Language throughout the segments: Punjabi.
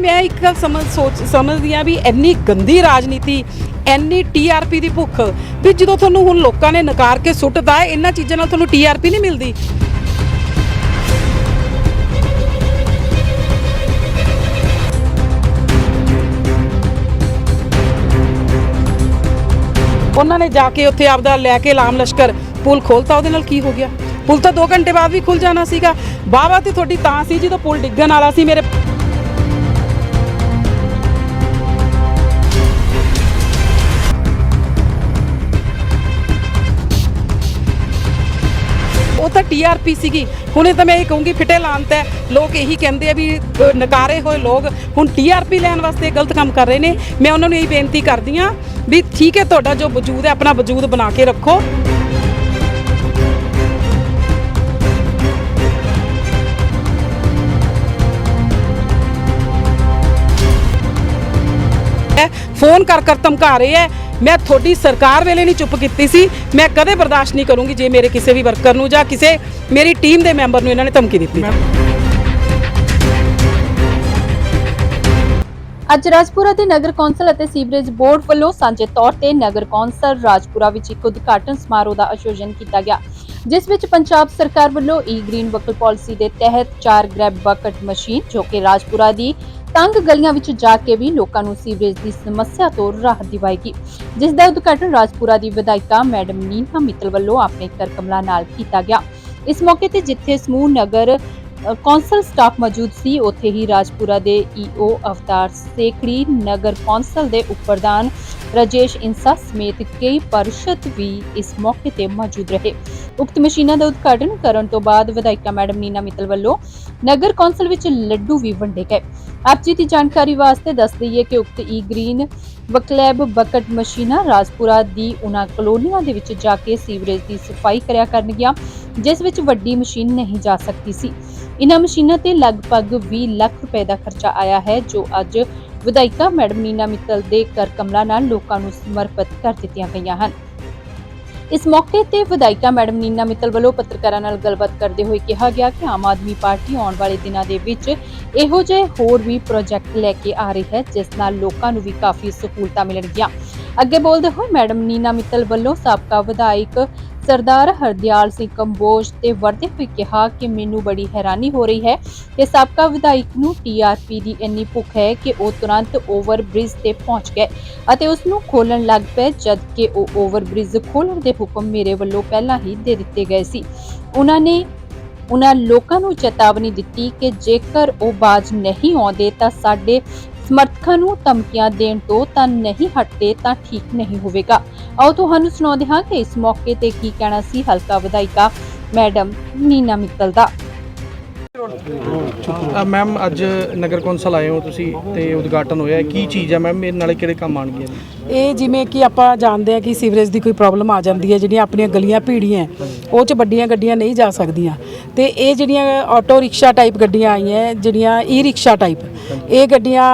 ਮੈਂ ਇੱਕ ਗੱਲ ਸਮਝ ਸੋਚ ਸਮਝਦੀ ਆ ਵੀ ਇੰਨੀ ਗੰਦੀ ਰਾਜਨੀਤੀ, ਇੰਨੀ ਟੀਆਰਪੀ ਦੀ ਭੁੱਖ, ਵੀ ਜਦੋਂ ਤੁਹਾਨੂੰ ਹੁਣ ਲੋਕਾਂ ਨੇ ਨਕਾਰ ਕੇ ਸੁੱਟਦਾ ਇਹਨਾਂ ਚੀਜ਼ਾਂ ਨਾਲ ਤੁਹਾਨੂੰ ਟੀਆਰਪੀ ਨਹੀਂ ਮਿਲਦੀ। ਉਹਨਾਂ ਨੇ ਜਾ ਕੇ ਉੱਥੇ ਆਪਦਾ ਲੈ ਕੇ ਲਾਮ ਲਸ਼ਕਰ ਪੁਲ ਖੋਲਤਾ, ਉਹਦੇ ਨਾਲ ਕੀ ਹੋ ਗਿਆ? ਪੁਲ ਤਾਂ 2 ਘੰਟੇ ਬਾਅਦ ਵੀ ਖੁੱਲ ਜਾਣਾ ਸੀਗਾ। ਬਾਵਾ ਤੇ ਤੁਹਾਡੀ ਤਾਂ ਸੀ ਜਦੋਂ ਪੁਲ ਡਿੱਗਣ ਵਾਲਾ ਸੀ, ਮੇਰੇ ਉਹ ਤਾਂ ਟੀਆਰਪੀ ਸੀਗੀ। ਹੁਣੇ ਤਾਂ ਮੈਂ ਇਹ ਕਹੂੰਗੀ, ਫਿੱਟੇ ਲਾਂਤ ਹੈ ਲੋਕ ਇਹੀ ਕਹਿੰਦੇ ਆ ਵੀ ਨਕਾਰੇ ਹੋਏ ਲੋਕ। ਹੁਣ ਟੀਆਰਪੀ ਲੈਣ ਵਾਸਤੇ ਗਲਤ ਕੰਮ ਕਰ ਰਹੇ ਨੇ। ਮੈਂ ਉਹਨਾਂ ਨੂੰ ਇਹ ਬੇਨਤੀ ਕਰਦੀ ਆ ਵੀ ਠੀਕ ਹੈ, ਤੁਹਾਡਾ ਜੋ ਵਜੂਦ ਹੈ, ਆਪਣਾ ਵਜੂਦ ਬਣਾ ਕੇ ਰੱਖੋ। ਫੋਨ ਕਰ ਕਰ ਧਮਕਾ ਰਹੇ ਹੈ। ਮੈਂ ਤੁਹਾਡੀ ਸਰਕਾਰ ਵੇਲੇ ਨਹੀਂ ਚੁੱਪ ਕੀਤੀ ਸੀ। ਮੈਂ ਕਦੇ ਬਰਦਾਸ਼ਤ ਨਹੀਂ ਕਰੂੰਗੀ ਜੇ ਮੇਰੇ ਕਿਸੇ ਵੀ ਵਰਕਰ ਨੂੰ ਜਾਂ ਕਿਸੇ ਮੇਰੀ ਟੀਮ ਦੇ ਮੈਂਬਰ ਨੂੰ ਇਹਨਾਂ ਨੇ ਧਮਕੀ ਦਿੱਤੀ। ਅੱਜ ਰਾਜਪੁਰਾ ਦੇ ਨਗਰ ਕੌਂਸਲ ਅਤੇ ਸੀਵਰੇਜ ਬੋਰਡ ਵੱਲੋਂ ਸਾਂਝੇ ਤੌਰ ਤੇ ਨਗਰ ਕੌਂਸਲ ਰਾਜਪੁਰਾ ਵਿੱਚ ਇੱਕ ਉਦਘਾਟਨ ਸਮਾਰੋਹ ਦਾ ਆਯੋਜਨ ਕੀਤਾ ਗਿਆ, ਜਿਸ ਵਿੱਚ ਪੰਜਾਬ ਸਰਕਾਰ ਵੱਲੋਂ ਈ ਗ੍ਰੀਨ ਵਕਲ ਪਾਲਿਸੀ ਦੇ ਤਹਿਤ ਚਾਰ ਗ੍ਰੈਬ ਬਕਟ ਮਸ਼ੀਨ ਜੋ ਕਿ ਰਾਜਪੁਰਾ ਦੀ ਤੰਗ ਗਲੀਆਂ ਵਿੱਚ ਜਾ ਕੇ ਵੀ ਲੋਕਾਂ ਨੂੰ ਸੀਵਰੇਜ ਦੀ ਸਮੱਸਿਆ ਤੋਂ ਰਾਹਤ ਦਿਵਾਏਗੀ। ਜਿਸ ਦਾ ਉਦਘਾਟਨ ਰਾਜਪੁਰਾ ਦੀ ਵਿਧਾਇਕਾ ਮੈਡਮ ਨੀਨਾ ਮਿੱਤਲ ਵੱਲੋਂ ਆਪਣੇ ਕਰ ਕਮਲਾ ਨਾਲ ਕੀਤਾ ਗਿਆ। ਇਸ ਮੌਕੇ ਤੇ ਜਿੱਥੇ ਸਮੂਹ ਨਗਰ ਕੌਂਸਲ ਸਟਾਫ ਮੌਜੂਦ ਸੀ। ਉੱਥੇ ਹੀ ਰਾਜਪੁਰਾ ਦੇ ਈਓ ਅਵਤਾਰ ਸੇਖੜੀ, ਨਗਰ ਕੌਂਸਲ ਦੇ ਉਪ ਪ੍ਰਧਾਨ ਰਜੇਸ਼ ਇੰਸਾ ਸਮੇਤ ਕਈ ਪਰਿਸ਼ਦ ਵੀ ਇਸ ਮੌਕੇ ਤੇ ਮੌਜੂਦ ਰਹੇ। ਉਕਤ ਮਸ਼ੀਨਾਂ ਦਾ ਉਦਘਾਟਨ ਕਰਨ ਤੋਂ ਬਾਅਦ ਵਿਧਾਇਕਾ ਮੈਡਮ ਨੀਨਾ ਮਿੱਤਲ ਵੱਲੋਂ ਨਗਰ ਕੌਂਸਲ ਵਿੱਚ ਲੱਡੂ ਵੀ ਵੰਡੇ ਗਏ। ਆਪ ਜੀ ਦੀ ਜਾਣਕਾਰੀ ਵਾਸਤੇ ਦੱਸ ਦਈਏ ਕਿ ਉਕਤ ਈ ਗ੍ਰੀਨ ਵਕਲੈਬ ਬਕਟ ਮਸ਼ੀਨਾਂ ਰਾਜਪੁਰਾ ਦੀ ਉਹਨਾਂ ਕਲੋਨੀਆਂ ਦੇ ਵਿੱਚ ਜਾ ਕੇ ਸੀਵਰੇਜ ਦੀ ਸਫ਼ਾਈ ਕਰਿਆ ਕਰਨਗੀਆਂ, ਜਿਸ ਵਿੱਚ ਵੱਡੀ ਮਸ਼ੀਨ ਨਹੀਂ ਜਾ ਸਕਦੀ ਸੀ। ਇਨ੍ਹਾਂ ਮਸ਼ੀਨਾਂ ਤੇ ਲਗਭਗ 20 ਲੱਖ ਰੁਪਏ ਦਾ ਖਰਚਾ ਆਇਆ ਹੈ, ਜੋ ਅੱਜ ਵਿਧਾਇਕਾ ਮੈਡਮ ਨੀਨਾ ਮਿੱਤਲ ਦੇ ਕਰ ਕਮਲਾ ਨਾਲ ਲੋਕਾਂ ਨੂੰ ਸਮਰਪਿਤ ਕਰ ਦਿੱਤੀਆਂ ਗਈਆਂ ਹਨ। ਇਸ ਮੌਕੇ ਤੇ ਵਿਧਾਇਕਾ ਮੈਡਮ ਨੀਨਾ ਮਿੱਤਲ ਵੱਲੋਂ ਪੱਤਰਕਾਰਾਂ ਨਾਲ ਗੱਲਬਾਤ ਕਰਦੇ ਹੋਏ ਕਿਹਾ ਗਿਆ ਕਿ ਆਮ ਆਦਮੀ ਪਾਰਟੀ ਆਉਣ ਵਾਲੇ ਦਿਨਾਂ ਦੇ ਵਿੱਚ ਇਹੋ ਜਿਹੇ ਹੋਰ ਵੀ ਪ੍ਰੋਜੈਕਟ ਲੈ ਕੇ ਆ ਰਹੀ ਹੈ, ਜਿਸ ਨਾਲ ਲੋਕਾਂ ਨੂੰ ਵੀ ਕਾਫੀ ਸਹੂਲਤਾਂ ਮਿਲਣਗੀਆਂ। ਅੱਗੇ ਬੋਲਦੇ ਹੋਏ ਮੈਡਮ ਨੀਨਾ ਮਿੱਤਲ ਵੱਲੋਂ ਸਾਬਕਾ ਵਿਧਾਇਕ ਸਰਦਾਰ ਹਰਦਿਆਲ ਸਿੰਘ ਕੰਬੋਜ ਤੇ ਵਰਤੇ ਹੋਏ ਕਿਹਾ ਕਿ ਮੈਨੂੰ ਬੜੀ ਹੈਰਾਨੀ ਹੋ ਰਹੀ ਹੈ ਕਿ ਸਾਬਕਾ ਵਿਧਾਇਕ ਨੂੰ ਟੀਆਰਪੀ ਦੀ ਇੰਨੀ ਭੁੱਖ ਹੈ ਕਿ ਉਹ ਤੁਰੰਤ ਓਵਰ ਬ੍ਰਿਜ ਤੇ ਪਹੁੰਚ ਗਏ ਅਤੇ ਉਸ ਨੂੰ ਖੋਲਣ ਲੱਗ ਪਏ ਜਦ ਕਿ ਉਹ ਓਵਰ ਬ੍ਰਿਜ ਖੋਲਣ ਦੇ ਹੁਕਮ ਮੇਰੇ ਵੱਲੋਂ ਪਹਿਲਾਂ ਹੀ ਦੇ ਦਿੱਤੇ ਗਏ ਸੀ। ਉਹਨਾਂ ਨੇ ਉਹਨਾਂ ਲੋਕਾਂ ਨੂੰ ਚੇਤਾਵਨੀ ਦਿੱਤੀ ਕਿ ਜੇਕਰ ਉਹ ਬਾਜ਼ ਨਹੀਂ ਆਉਂਦੇ ਤਾਂ ਸਾਡੇ ਸਮਰਥਕਾਂ ਨੂੰ ਧਮਕੀਆਂ ਦੇਣ ਤੋਂ ਤਾਂ ਨਹੀਂ ਹਟਦੇ, ਤਾਂ ਠੀਕ ਨਹੀਂ ਹੋਵੇਗਾ। ਆਓ ਤੁਹਾਨੂੰ ਸੁਣਾਉਂਦੇ ਹਾਂ ਕਿ ਇਸ ਮੌਕੇ ਤੇ ਕੀ ਕਹਿਣਾ ਸੀ ਹਲਕਾ ਵਿਧਾਇਕਾ ਮੈਡਮ ਨੀਨਾ ਮਿੱਤਲ ਦਾ। ਮੈਮ ਅੱਜ ਨਗਰ ਕੌਂਸਲ ਆਏ ਹੋ ਤੁਸੀਂ ਤੇ ਉਦਘਾਟਨ ਹੋਇਆ। ਕੀ ਚੀਜ਼ ਹੈ ਮੈਮ ਇਹ ਨਾਲੇ ਕਿਹੜੇ ਕੰਮ ਆਣਗੀਆਂ ਇਹ ਜਿਵੇਂ ਕਿ ਆਪਾਂ ਜਾਣਦੇ ਆ ਕਿ ਸੀਵਰੇਜ ਦੀ ਕੋਈ ਪ੍ਰੋਬਲਮ ਆ ਜਾਂਦੀ ਹੈ ਜਿਹੜੀਆਂ ਆਪਣੀਆਂ ਗਲੀਆਂ ਭੀੜੀਆਂ ਉਹ ਚ ਵੱਡੀਆਂ ਗੱਡੀਆਂ ਨਹੀਂ ਜਾ ਸਕਦੀਆਂ। ਤੇ ਇਹ ਜਿਹੜੀਆਂ ਆਟੋ ਰਿਕਸ਼ਾ ਟਾਈਪ ਗੱਡੀਆਂ ਆਈਆਂ ਜਿਹੜੀਆਂ ਈ ਰਿਕਸ਼ਾ ਟਾਈਪ ਇਹ ਗੱਡੀਆਂ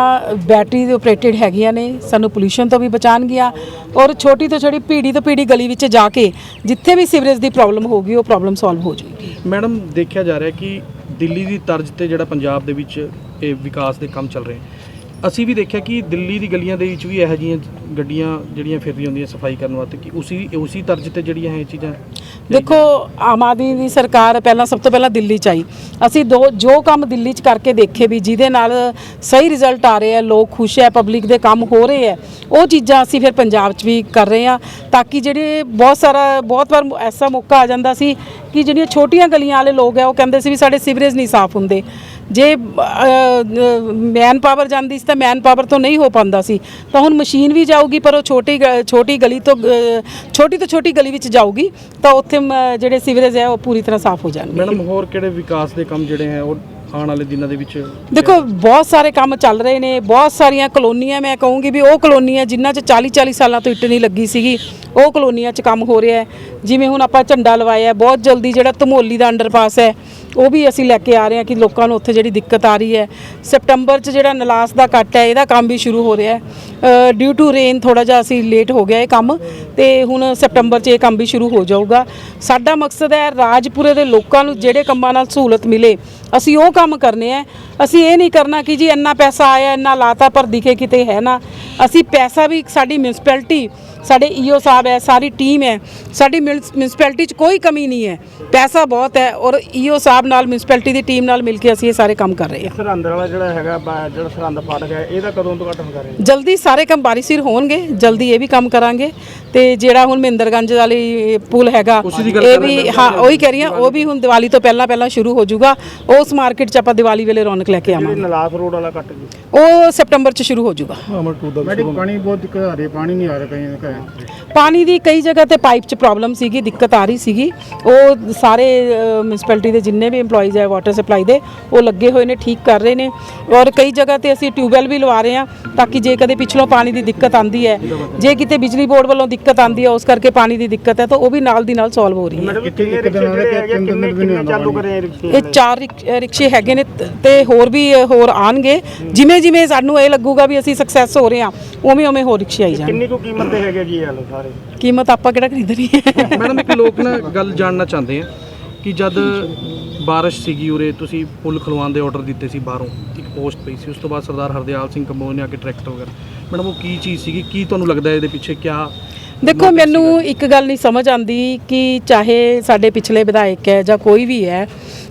ਬੈਟਰੀ ਦੇ ਆਪਰੇਟਡ ਹੈਗੀਆਂ ਨੇ ਸਾਨੂੰ ਪੋਲੂਸ਼ਨ ਤੋਂ ਵੀ ਬਚਾਉਣਗੀਆਂ ਔਰ ਛੋਟੀ ਤੋਂ ਛੋਟੀ ਭੀੜੀ ਤੋਂ ਭੀੜੀ ਗਲੀ ਵਿੱਚ ਜਾ ਕੇ ਜਿੱਥੇ ਵੀ ਸੀਵਰੇਜ ਦੀ ਪ੍ਰੋਬਲਮ ਹੋਗੀ ਉਹ ਪ੍ਰੋਬਲਮ ਸੋਲਵ ਹੋ ਜਾਏਗੀ ਮੈਡਮ ਦੇਖਿਆ ਜਾ ਰਿਹਾ ਕਿ ਦਿੱਲੀ ਦੀ ਤਰਜ਼ ਤੇ ਜਿਹੜਾ ਪੰਜਾਬ ਦੇ ਵਿੱਚ ਇਹ ਵਿਕਾਸ ਦੇ ਕੰਮ ਚੱਲ ਰਹੇ ਅਸੀਂ ਵੀ ਦੇਖਿਆ ਕਿ ਦਿੱਲੀ ਦੀ ਗਲੀਆਂ ਦੇ ਵਿੱਚ ਵੀ ਇਹੋ ਜਿਹੀਆਂ ਗੱਡੀਆਂ ਜਿਹੜੀਆਂ ਫਿਰ ਰਹੀਆਂ ਹੁੰਦੀਆਂ ਸਫ਼ਾਈ ਕਰਨ ਵਾਸਤੇ, ਕਿ ਉਸੇ ਉਸੇ ਤਰਜ਼ ਤੇ ਜਿਹੜੀਆਂ ਇਹ ਚੀਜ਼ਾਂ ਦੇਖੋ, ਆਮ ਆਦਮੀ ਦੀ ਸਰਕਾਰ ਪਹਿਲਾਂ ਸਭ ਤੋਂ ਪਹਿਲਾਂ ਦਿੱਲੀ ਚ ਆਈ। ਅਸੀਂ ਦੋ, ਜੋ ਕੰਮ ਦਿੱਲੀ ਚ ਕਰਕੇ ਦੇਖੇ ਵੀ ਜਿਹਦੇ ਨਾਲ ਸਹੀ ਰਿਜ਼ਲਟ ਆ ਰਹੇ ਆ, ਲੋਕ ਖੁਸ਼ ਹੈ ਪਬਲਿਕ ਦੇ ਕੰਮ ਹੋ ਰਹੇ ਆ, ਉਹ ਚੀਜ਼ਾਂ ਅਸੀਂ ਫਿਰ ਪੰਜਾਬ ਚ ਵੀ ਕਰ ਰਹੇ ਆ, ਤਾਂ ਕਿ ਜਿਹੜੇ ਬਹੁਤ ਸਾਰਾ, ਬਹੁਤ ਵਾਰ ਐਸਾ ਮੌਕਾ ਆ ਜਾਂਦਾ ਸੀ ਕਿ ਜਿਹੜੀਆਂ ਛੋਟੀਆਂ ਗਲੀਆਂ ਵਾਲੇ ਲੋਕ ਆ, ਉਹ ਕਹਿੰਦੇ ਸੀ ਵੀ ਸਾਡੇ ਸੀਵਰੇਜ ਨਹੀਂ ਸਾਫ਼ ਹੁੰਦੇ। ਜੇ ਮੈਨ ਪਾਵਰ ਜਾਂਦੀ ਸੀ ਤਾਂ ਮੈਨ ਪਾਵਰ ਤੋਂ ਨਹੀਂ ਹੋ ਪਾਉਂਦਾ ਸੀ। ਤਾਂ ਹੁਣ ਮਸ਼ੀਨ ਵੀ ਜਾਊਗੀ ਪਰ ਉਹ ਛੋਟੀ ਛੋਟੀ ਗਲੀ ਤੋਂ ਛੋਟੀ ਤੋਂ ਛੋਟੀ ਗਲੀ ਵਿੱਚ ਜਾਊਗੀ ਤਾਂ ਉੱਥੇ ਜਿਹੜੇ ਸੀਵਰੇਜ ਹੈ ਉਹ ਪੂਰੀ ਤਰ੍ਹਾਂ ਸਾਫ਼ ਹੋ ਜਾਣਗੇ। ਮੈਡਮ ਹੋਰ ਕਿਹੜੇ ਵਿਕਾਸ ਦੇ ਕੰਮ ਜਿਹੜੇ ਹੈ ਉਹ ਆਉਣ ਵਾਲੇ ਦਿਨਾਂ ਦੇ ਵਿੱਚ ਦੇਖੋ ਬਹੁਤ ਸਾਰੇ ਕੰਮ ਚੱਲ ਰਹੇ ਨੇ ਬਹੁਤ ਸਾਰੀਆਂ ਕਲੋਨੀਆਂ ਮੈਂ ਕਹੂੰਗੀ ਵੀ ਉਹ ਕਲੋਨੀਆਂ ਜਿਨ੍ਹਾਂ 'ਚ 40 40 ਸਾਲਾਂ ਤੋਂ ਇੱਟ ਨਹੀਂ ਲੱਗੀ ਸੀਗੀ ਉਹ ਕਲੋਨੀਆਂ 'ਚ ਕੰਮ ਹੋ ਰਿਹਾ ਜਿਵੇਂ ਹੁਣ ਆਪਾਂ ਝੰਡਾ ਲਵਾਇਆ ਹੈ, ਬਹੁਤ ਜਲਦੀ ਜਿਹੜਾ ਧਮੋਲੀ ਦਾ ਅੰਡਰਪਾਸ ਹੈ ਉਹ ਵੀ ਅਸੀਂ ਲੈ ਕੇ ਆ ਰਹੇ ਹਾਂ ਕਿ ਲੋਕਾਂ ਨੂੰ ਉੱਥੇ ਜਿਹੜੀ ਦਿੱਕਤ ਆ ਰਹੀ ਹੈ। ਸਪਟੰਬਰ 'ਚ ਜਿਹੜਾ ਨਲਾਸ ਦਾ ਕੱਟ ਹੈ, ਇਹਦਾ ਕੰਮ ਵੀ ਸ਼ੁਰੂ ਹੋ ਰਿਹਾ ਹੈ। ਡਿਊ ਟੂ ਰੇਨ ਥੋੜਾ ਜਿਹਾ ਅਸੀਂ ਲੇਟ ਹੋ ਗਿਆ ਇਹ ਕੰਮ ਤੇ ਹੁਣ ਸੈਪਟੰਬਰ 'ਚ ਇਹ ਕੰਮ ਵੀ ਸ਼ੁਰੂ ਹੋ ਜਾਊਗਾ। ਸਾਡਾ ਮਕਸਦ ਹੈ ਰਾਜਪੁਰੇ ਦੇ ਲੋਕਾਂ ਨੂੰ ਜਿਹੜੇ ਕੰਮਾਂ ਨਾਲ ਸਹੂਲਤ ਮਿਲੇ, ਅਸੀਂ ਉਹ ਕੰਮ ਕਰਨੇ ਆ ਅਸੀਂ ਇਹ ਨਹੀਂ ਕਰਨਾ ਕਿ ਜੀ ਇੰਨਾ ਪੈਸਾ ਆਇਆ, ਇੰਨਾ ਲਾਤਾ, ਪਰ ਦਿਖੇ ਕਿਤੇ ਹੈ ਨਾ। ਅਸੀਂ ਪੈਸਾ ਵੀ ਸਾਡੀ ਮਿਊਨਿਸਪੈਲਿਟੀ ਸਾਡੇ ਈਓ ਸਾਹਿਬ ਹੈ ਸਾਰੀ ਟੀਮ ਹੈ। ਸਾਡੀ ਮਿਊਨਿਸਪੈਲਿਟੀ 'ਚ ਕੋਈ ਕਮੀ ਨਹੀਂ ਹੈ। ਪੈਸਾ ਬਹੁਤ ਹੈ ਔਰ ਈਓ ਸਾਹਿਬ ਨਾਲ ਮਿਊਨਿਸਪੈਲਿਟੀ ਦੀ ਟੀਮ ਨਾਲ ਮਿਲ ਕੇ ਅਸੀਂ ਇਹ ਸਾਰੇ ਕੰਮ ਕਰ ਰਹੇ ਹਾਂ। ਸਰਹੰਦ ਵਾਲਾ ਜਿਹੜਾ ਹੈਗਾ ਜਿਹੜਾ ਸਰਹੰਦ ਫਾਟਕ ਹੈ ਇਹਦਾ ਕਦੋਂ ਉਦਘਾਟਨ ਕਰ ਰਹੇ? ਜਲਦੀ ਸਾਰੇ ਕੰਮ ਬਾਰੀਸਿਰ ਹੋਣਗੇ ਜਲਦੀ ਇਹ ਵੀ ਕੰਮ ਕਰਾਂਗੇ। ਤੇ ਜਿਹੜਾ ਹੁਣ ਮਹਿੰਦਰਗੰਜ ਵਾਲੀ ਪੁਲ ਹੈਗਾ ਇਹ ਵੀ ਹਾਂ ਉਹੀ ਕਹਿ ਰਹੀ ਹਾਂ ਉਹ ਵੀ ਹੁਣ ਦੀਵਾਲੀ ਤੋਂ ਪਹਿਲਾਂ ਪਹਿਲਾਂ ਸ਼ੁਰੂ ਹੋ ਜਾਊਗਾ। ਉਸ ਮਾਰਕੀਟ 'ਚ ਆਪਾਂ ਦੀਵਾਲੀ ਵੇਲੇ ਰੌਣਕ ਲੈ ਕੇ ਆਵਾਂਗੇ। ਨਲਾਸ ਰੋਡ ਵਾਲਾ ਕੱਟ ਜੀ ਉਹ ਸਪਟੰਬਰ 'ਚ ਸ਼ੁਰੂ ਹੋ ਜਾਊਗਾ। ਮੈਡਮ ਪਾਣੀ ਬਹੁਤ ਦਿੱਕਤ ਆ ਰਹੀ ਪਾਣੀ ਨਹੀਂ ਆ ਰਿਹਾ ਕਈ ਪਾਣੀ ਦੀ ਕਈ ਜਗ੍ਹਾ ਤੇ ਪਾਈਪ 'ਚ ਪ੍ਰੋਬਲਮ ਸੀਗੀ ਦਿੱਕਤ ਆ ਰਹੀ ਸੀਗੀ। ਉਹ ਸਾਰੇ ਮਿਊਨਿਸਪੈਲਿਟੀ ਦੇ ਜਿੰਨੇ ਵੀ EMPLOYEES ਹੈ ਵਾਟਰ ਸਪਲਾਈ ਦੇ ਉਹ ਲੱਗੇ ਹੋਏ ਨੇ ਠੀਕ ਕਰ ਰਹੇ ਨੇ। ਔਰ ਕਈ ਜਗ੍ਹਾ ਤੇ ਅਸੀਂ ਟਿਊਬਵੈਲ ਵੀ ਲਵਾ ਰਹੇ ਹਾਂ ਤਾਂ ਕਿ ਜੇ ਕਦੇ ਪਿਛਲੋਂ ਪਾਣੀ ਦੀ ਦਿੱਕਤ ਆਂਦੀ ਹੈ ਜੇ ਕਿਤੇ ਬਿਜਲੀ ਬੋਰਡ ਵੱਲੋਂ ਦਿੱਕਤ ਆਂਦੀ ਹੈ ਉਸ ਕਰਕੇ ਪਾਣੀ ਦੀ ਦਿੱਕਤ ਹੈ ਤਾਂ ਉਹ ਵੀ ਨਾਲ ਦੀ ਨਾਲ ਸੋਲਵ ਹੋ ਰਹੀ ਹੈ। ਮੈਡਮ ਕਿੰਨੇ ਰਿਕਸ਼ੇ ਜਿਹੜੇ ਹੈਗੇ ਕਿੰਨੇ ਕਿੰਨੇ ਚਾਲੂ ਕਰੇ ਰਿਕਸ਼ੇ ਇਹ ਚਾਰ ਰਿਕਸ਼ੇ ਹੈਗੇ ਨੇ ਤ- ਹੋਰ ਵੀ ਹੋਰ ਆਣਗੇ ਜਿਵੇਂ ਜਿਵੇਂ ਸਾਨੂੰ ਇਹ ਲੱਗੂਗਾ ਵੀ ਅਸੀਂ ਸਕਸੈਸ ਹੋ ਰਹੇ ਹਾਂ ਉਵੇਂ ਉਵੇਂ ਹੋਰ ਰਿਕਸ਼ੇ ਆਈ ਜਾਣ ਕਿੰਨੀ ਕੁ ਕੀਮਤ ਦੇ ਹੈਗੇ ਜੀ ਇਹ ਵਾਲੇ ਸਾਰੇ। ਕੀਮਤ ਆਪਾਂ ਕਿਹੜਾ ਖਰੀਦਣੀ ਹੈ? ਮੈਡਮ ਇੱਕ ਲੋਕ ਨਾ ਗੱਲ ਜਾਣਨਾ ਚਾਹੁੰਦੇ ਆ ਕਿ ਜਦ ਬਾਰਿਸ਼ ਸੀਗੀ ਉਰੇ ਤੁਸੀਂ ਪੁਲ ਖਲਵਾਉਣ ਦੇ ਆਰਡਰ ਦਿੱਤੇ ਸੀ ਬਾਹਰੋਂ ਇੱਕ ਪੋਸਟ ਪਈ ਸੀ ਉਸ ਤੋਂ ਬਾਅਦ ਸਰਦਾਰ ਹਰਦਿਆਲ ਸਿੰਘ ਕੰਬੋਜ ਨੇ ਆ ਕੇ ਟਰੈਕਟਰ ਵਗੈਰਾ। ਮੈਡਮ ਉਹ ਕੀ ਚੀਜ਼ ਸੀਗੀ? ਕੀ ਤੁਹਾਨੂੰ ਲੱਗਦਾ ਇਹਦੇ ਪਿੱਛੇ ਕਿਆ ਦੇਖੋ ਮੈਨੂੰ ਇੱਕ ਗੱਲ ਨਹੀਂ ਸਮਝ ਆਂਦੀ ਕਿ ਚਾਹੇ ਸਾਡੇ ਪਿਛਲੇ ਵਿਧਾਇਕ ਹੈ ਜਾਂ ਕੋਈ ਵੀ ਹੈ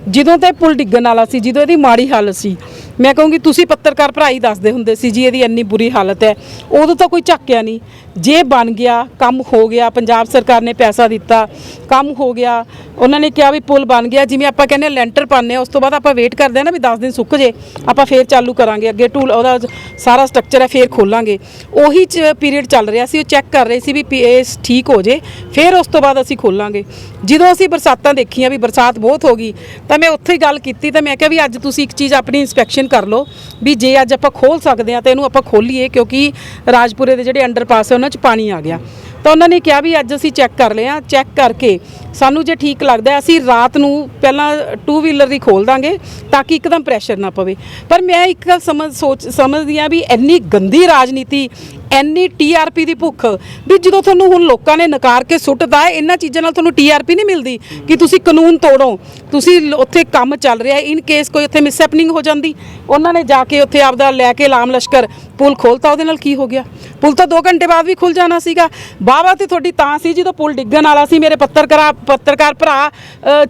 ਜਦੋਂ ਤੇ ਪੁਲ ਡਿੱਗਣ ਵਾਲਾ ਸੀ ਜਦੋਂ ਇਹਦੀ ਮਾੜੀ ਹਾਲਤ ਸੀ ਮੈਂ ਕਹੂੰਗੀ ਤੁਸੀਂ ਪੱਤਰਕਾਰ ਭਰਾ ਹੀ ਦੱਸਦੇ ਹੁੰਦੇ ਸੀ ਜੀ, ਇਹਦੀ ਇੰਨੀ ਬੁਰੀ ਹਾਲਤ ਹੈ। ਉਦੋਂ ਤਾਂ ਕੋਈ ਝੱਕਿਆ ਨਹੀਂ। ਜੇ ਬਣ ਗਿਆ, ਕੰਮ ਹੋ ਗਿਆ, ਪੰਜਾਬ ਸਰਕਾਰ ਨੇ ਪੈਸਾ ਦਿੱਤਾ, ਕੰਮ ਹੋ ਗਿਆ, ਉਹਨਾਂ ਨੇ ਕਿਹਾ ਵੀ ਪੁਲ ਬਣ ਗਿਆ, ਜਿਵੇਂ ਆਪਾਂ ਕਹਿੰਦੇ ਹਾਂ ਲੈਂਟਰ ਪਾਉਂਦੇ ਹਾਂ, ਉਸ ਤੋਂ ਬਾਅਦ ਆਪਾਂ ਵੇਟ ਕਰਦੇ ਹਾਂ ਨਾ ਵੀ 10 ਦਿਨ ਸੁੱਕ ਜੇ, ਆਪਾਂ ਫੇਰ ਚਾਲੂ ਕਰਾਂਗੇ, ਅੱਗੇ ਟੂਲ ਉਹਦਾ ਸਾਰਾ ਸਟਰਕਚਰ ਹੈ, ਫੇਰ ਖੋਲਾਂਗੇ। ਉਹੀ ਚ ਪੀਰੀਅਡ ਚੱਲ ਰਿਹਾ ਸੀ, ਉਹ ਚੈੱਕ ਕਰ ਰਹੇ ਸੀ ਵੀ ਪੀ- ਇਹ ਠੀਕ ਹੋ ਜੇ, ਫਿਰ ਉਸ ਤੋਂ ਬਾਅਦ ਅਸੀਂ ਖੋਲਾਂਗੇ। ਜਦੋਂ ਅਸੀਂ ਬਰਸਾਤਾਂ ਦੇਖੀਆਂ ਵੀ ਬਰਸਾਤ ਬਹੁਤ ਹੋ ਗਈ, ਤਾਂ ਮੈਂ ਉੱਥੇ ਹੀ ਗੱਲ ਕੀਤੀ, ਤਾਂ ਮੈਂ ਕਿਹਾ ਵੀ ਅੱਜ ਤੁਸੀਂ ਇੱਕ ਚੀਜ਼ ਆਪਣੀ ਇਨਸਪੈਕਸ਼ਨ ਕਰ ਲਓ ਵੀ ਜੇ ਅੱਜ ਆਪਾਂ ਖੋਲ ਸਕਦੇ ਹਾਂ ਤਾਂ ਇਹਨੂੰ ਆਪਾਂ ਖੋਲੀਏ ਕਿਉਂਕਿ ਰਾਜਪੁਰੇ ਦੇ ਜਿਹੜੇ ਅੰਡਰਪਾਸ ਹੈ ਉਹਨਾਂ 'ਚ ਪਾਣੀ ਆ ਗਿਆ। ਤਾਂ ਉਹਨਾਂ ਨੇ ਕਿਹਾ ਵੀ ਅੱਜ ਅਸੀਂ ਚੈੱਕ ਕਰ ਲਿਆ ਚੈੱਕ ਕਰਕੇ ਸਾਨੂੰ ਜੇ ਠੀਕ ਲੱਗਦਾ ਅਸੀਂ ਰਾਤ ਨੂੰ ਪਹਿਲਾਂ ਟੂ ਵੀਲਰ ਦੀ ਖੋਲ ਦਾਂਗੇ ਤਾਂ ਕਿ ਇੱਕਦਮ ਪ੍ਰੈਸ਼ਰ ਨਾ ਪਵੇ। ਪਰ ਮੈਂ ਇੱਕ ਗੱਲ ਸਮਝ ਸੋਚ, ਸਮਝਦੀ ਆ ਵੀ ਇੰਨੀ ਗੰਦੀ ਰਾਜਨੀਤੀ ਇੰਨੀ ਟੀਆਰਪੀ ਦੀ ਭੁੱਖ ਵੀ ਜਦੋਂ ਤੁਹਾਨੂੰ ਹੁਣ ਲੋਕਾਂ ਨੇ ਨਕਾਰ ਕੇ ਸੁੱਟਦਾ ਹੈ, ਇਹਨਾਂ ਚੀਜ਼ਾਂ ਨਾਲ ਤੁਹਾਨੂੰ ਟੀਆਰਪੀ ਨਹੀਂ ਮਿਲਦੀ ਕਿ ਤੁਸੀਂ ਕਾਨੂੰਨ ਤੋੜੋ। ਤੁਸੀਂ ਉੱਥੇ ਕੰਮ ਚੱਲ ਰਿਹਾ ਇਨ ਕੇਸ ਕੋਈ ਉੱਥੇ ਮਿਸਹੈਪਨਿੰਗ ਹੋ ਜਾਂਦੀ, ਉਹਨਾਂ ਨੇ ਜਾ ਕੇ ਉੱਥੇ ਆਪਦਾ ਲੈ ਕੇ ਲਾਮ ਲਸ਼ਕਰ ਪੁਲ ਖੋਲਤਾ ਉਹਦੇ ਨਾਲ ਕੀ ਹੋ ਗਿਆ? ਪੁਲ ਤਾਂ 2 ਘੰਟੇ ਬਾਅਦ ਵੀ ਖੁੱਲ ਜਾਣਾ ਸੀਗਾ। ਬਾਵਾ ਤੇ ਤੁਹਾਡੀ ਤਾਂ ਸੀ ਜਦੋਂ ਪੁਲ ਡਿੱਗਣ ਵਾਲਾ ਸੀ। ਮੇਰੇ ਪੱਤਰਕਾਰਾ ਪੱਤਰਕਾਰ ਭਰਾ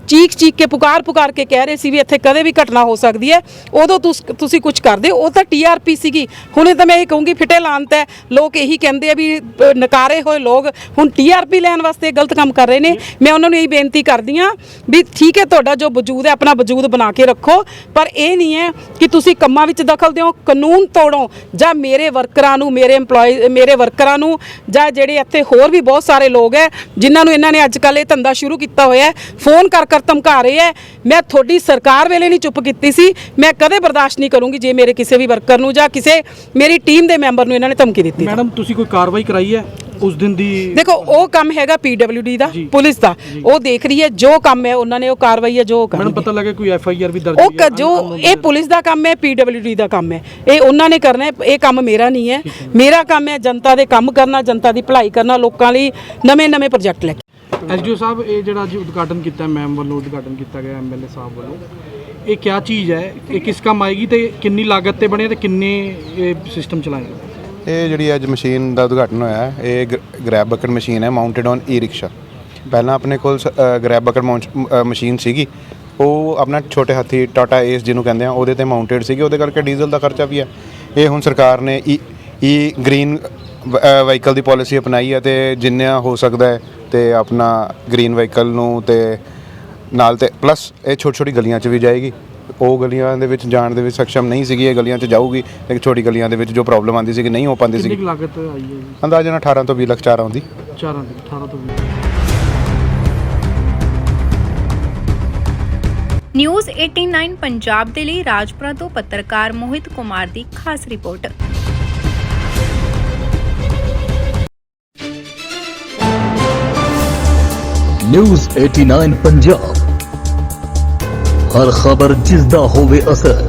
ਚੀਕ ਚੀਖ ਕੇ ਪੁਕਾਰ ਪੁਕਾਰ ਕੇ ਕਹਿ ਰਹੇ ਸੀ ਵੀ ਇੱਥੇ ਕਦੇ ਵੀ ਘਟਨਾ ਹੋ ਸਕਦੀ ਹੈ। ਉਦੋਂ ਤੁਸੀਂ ਕੁਝ ਕਰਦੇ ਉਹ ਤਾਂ ਟੀਆਰਪੀ ਸੀਗੀ। ਹੁਣੇ ਤਾਂ ਮੈਂ ਇਹ ਕਹੂੰਗੀ, ਫਿਟੇ ਲਾਂਤ ਹੈ। ਲੋਕ ਇਹੀ ਕਹਿੰਦੇ ਆ ਵੀ ਨਕਾਰੇ ਹੋਏ ਲੋਕ ਹੁਣ ਟੀਆਰਪੀ ਲੈਣ ਵਾਸਤੇ ਗਲਤ ਕੰਮ ਕਰ ਰਹੇ ਨੇ। ਮੈਂ ਉਹਨਾਂ ਨੂੰ ਇਹ ਬੇਨਤੀ ਕਰਦੀ ਆ ਵੀ ਠੀਕ ਹੈ ਤੁਹਾਡਾ ਜੋ ਵਜੂਦ ਹੈ, ਆਪਣਾ ਵਜੂਦ ਬਣਾ ਕੇ ਰੱਖੋ। ਪਰ ਇਹ ਨਹੀਂ ਹੈ ਕਿ ਤੁਸੀਂ ਕੰਮਾਂ ਵਿੱਚ ਦਖਲ ਦਿਓ, ਕਾਨੂੰਨ ਤੋੜੋ ਜਾਂ ਮੇਰੇ ਵਰਕਰਾਂ ਨੂੰ, ਮੇਰੇ EMPLOYE ਮੇਰੇ ਵਰਕਰਾਂ ਨੂੰ ਜਾਂ ਜਿਹੜੇ ਇੱਥੇ ਹੋਰ ਵੀ ਬਹੁਤ ਸਾਰੇ ਲੋਕ ਹੈ ਜਿਨ੍ਹਾਂ ਨੂੰ ਇਹਨਾਂ ਨੇ ਅੱਜ ਕੱਲ੍ਹ ਇਹ ਧੰਦਾ ਸ਼ੁਰੂ ਕੀਤਾ ਹੋਇਆ ਹੈ ਫੋਨ ਕਰ ਕਰ ਧਮਕਾ ਰਹੇ ਹੈ ਮੈਂ ਤੁਹਾਡੀ ਸਰਕਾਰ ਵੇਲੇ ਨਹੀਂ ਚੁੱਪ ਕੀਤੀ ਸੀ, ਮੈਂ ਕਦੇ ਬਰਦਾਸ਼ਤ ਨਹੀਂ ਕਰੂੰਗੀ ਜੇ ਮੇਰੇ ਕਿਸੇ ਵੀ ਵਰਕਰ ਨੂੰ ਜਾਂ ਕਿਸੇ ਮੇਰੀ ਟੀਮ ਦੇ ਮੈਂਬਰ ਨੂੰ ਇਹਨਾਂ ਨੇ ਧਮਕੀ ਦਿੱਤੀ ਮੈਡਮ, ਤੁਸੀਂ ਕੋਈ ਕਾਰਵਾਈ ਕਰਾਈ ਹੈ ਉਸ ਦਿਨ ਦੀ ਦੇਖੋ ਉਹ ਕੰਮ ਹੈਗਾ ਪੀਡਬਲਯੂਡੀ ਦਾ ਪੁਲਿਸ ਦਾ। ਉਹ ਦੇਖ ਰਹੀ ਹੈ ਜੋ ਕੰਮ ਹੈ ਉਹਨਾਂ ਨੇ ਉਹ ਕਾਰਵਾਈ ਹੈ ਜੋ ਉਹ ਕਰਨਗੇ। ਪਤਾ ਲੱਗਾ ਕੋਈ ਐਫ ਆਈ ਆਰ ਵੀ ਦਰਜ ਉਹ ਕ- ਜੋ ਇਹ ਪੁਲਿਸ ਦਾ ਕੰਮ ਹੈ ਪੀਡਬਲਯੂਡੀ ਦਾ ਕੰਮ ਹੈ। ਇਹ ਉਹਨਾਂ ਨੇ ਕਰਨਾ ਹੈ ਇਹ ਕੰਮ ਮੇਰਾ ਨਹੀਂ ਹੈ। ਮੇਰਾ ਕੰਮ ਹੈ ਜਨਤਾ ਦੇ ਕੰਮ ਕਰਨਾ ਜਨਤਾ ਦੀ ਭਲਾਈ ਕਰਨਾ ਲੋਕਾਂ ਲਈ ਨਵੇਂ ਨਵੇਂ ਪ੍ਰੋਜੈਕਟ ਲੈ ਕੇ। ਐਸਡੀਓ ਸਾਹਿਬ ਇਹ ਜਿਹੜਾ ਅੱਜ ਉਦਘਾਟਨ ਕੀਤਾ ਮੈਮ ਵੱਲੋਂ ਉਦਘਾਟਨ ਕੀਤਾ ਗਿਆ ਐਮਐਲਏ ਸਾਹਿਬ ਵੱਲੋਂ ਇਹ ਕਿਆ ਚੀਜ਼ ਹੈ? ਇਹ ਕਿਸ ਕੰਮ ਆਏਗੀ ਤੇ ਕਿੰਨੀ ਲਾਗਤ ਤੇ ਬਣੇ ਤੇ ਕਿੰਨੇ ਇਹ ਸਿਸਟਮ ਚਲਾਏਗਾ ਇਹ ਜਿਹੜੀ ਅੱਜ ਮਸ਼ੀਨ ਦਾ ਉਦਘਾਟਨ ਹੋਇਆ ਹੈ, ਇਹ ਗ੍ਰੈਬ ਬਕਰ ਮਸ਼ੀਨ ਹੈ ਮਾਊਂਟਡ ਔਨ ਈ ਰਿਕਸ਼ਾ ਪਹਿਲਾਂ ਆਪਣੇ ਕੋਲ ਗ੍ਰੈਬ ਬਕਰ ਮਸ਼ੀਨ ਸੀਗੀ ਉਹ ਆਪਣਾ ਛੋਟੇ ਹਾਥੀ ਟਾਟਾ ਏਸ ਜਿਹਨੂੰ ਕਹਿੰਦੇ ਆ ਉਹਦੇ ਤੇ ਮਾਊਂਟਡ ਸੀਗੀ ਉਹਦੇ ਕਰਕੇ ਡੀਜ਼ਲ ਦਾ ਖਰਚਾ ਵੀ ਹੈ। ਇਹ ਹੁਣ ਸਰਕਾਰ ਨੇ ਈ ਈ ਗ੍ਰੀਨ ਵਹੀਕਲ ਦੀ ਪਾਲਿਸੀ ਅਪਣਾਈ ਹੈ ਤੇ ਜਿੰਨਾ ਹੋ ਸਕਦਾ ਹੈ ਤੇ ਆਪਣਾ ਗ੍ਰੀਨ ਵਹੀਕਲ ਨੂੰ ਤੇ ਨਾਲ ਤੇ ਪਲੱਸ ਇਹ ਛੋਟੀ ਛੋਟੀ ਗਲੀਆਂ 'ਚ ਵੀ ਜਾਏਗੀ। ਉਹ ਗਲੀਆਂ ਦੇ ਵਿੱਚ ਜਾਣ ਦੇ ਵਿੱਚ ਸક્ષਮ ਨਹੀਂ ਸੀਗੀ ਇਹ ਗਲੀਆਂ 'ਚ ਜਾਊਗੀ ਲੇਕਿਨ ਛੋਟੀ ਗਲੀਆਂ ਦੇ ਵਿੱਚ ਜੋ ਪ੍ਰੋਬਲਮ ਆਉਂਦੀ ਸੀਗੀ ਨਹੀਂ ਹੋ ਪਾਉਂਦੀ ਕਿੰਨੀ ਸੀਗੀ। ਕੁ ਲਾਗਤ ਆਈ ਹੈ ਜੀ? ਅੰਦਾਜ਼ਨ 18 ਤੋਂ 20 ਲੱਖ ਚਾਰ ਆਉਂਦੀ ਚਾਰਾਂ ਦੀ 18 ਤੋਂ 20 ਨਿਊਜ਼ 89 ਪੰਜਾਬ ਦੇ ਲਈ ਰਾਜਪੁਰਾ ਤੋਂ ਪੱਤਰਕਾਰ ਮੋਹਿਤ ਕੁਮਾਰ ਦੀ ਖਾਸ ਰਿਪੋਰਟ। ਨਿਊਜ਼ 89 ਪੰਜਾਬ। ਹਰ ਖਬਰ ਜਿਸ ਦਾ ਹੋਵੇ ਅਸਰ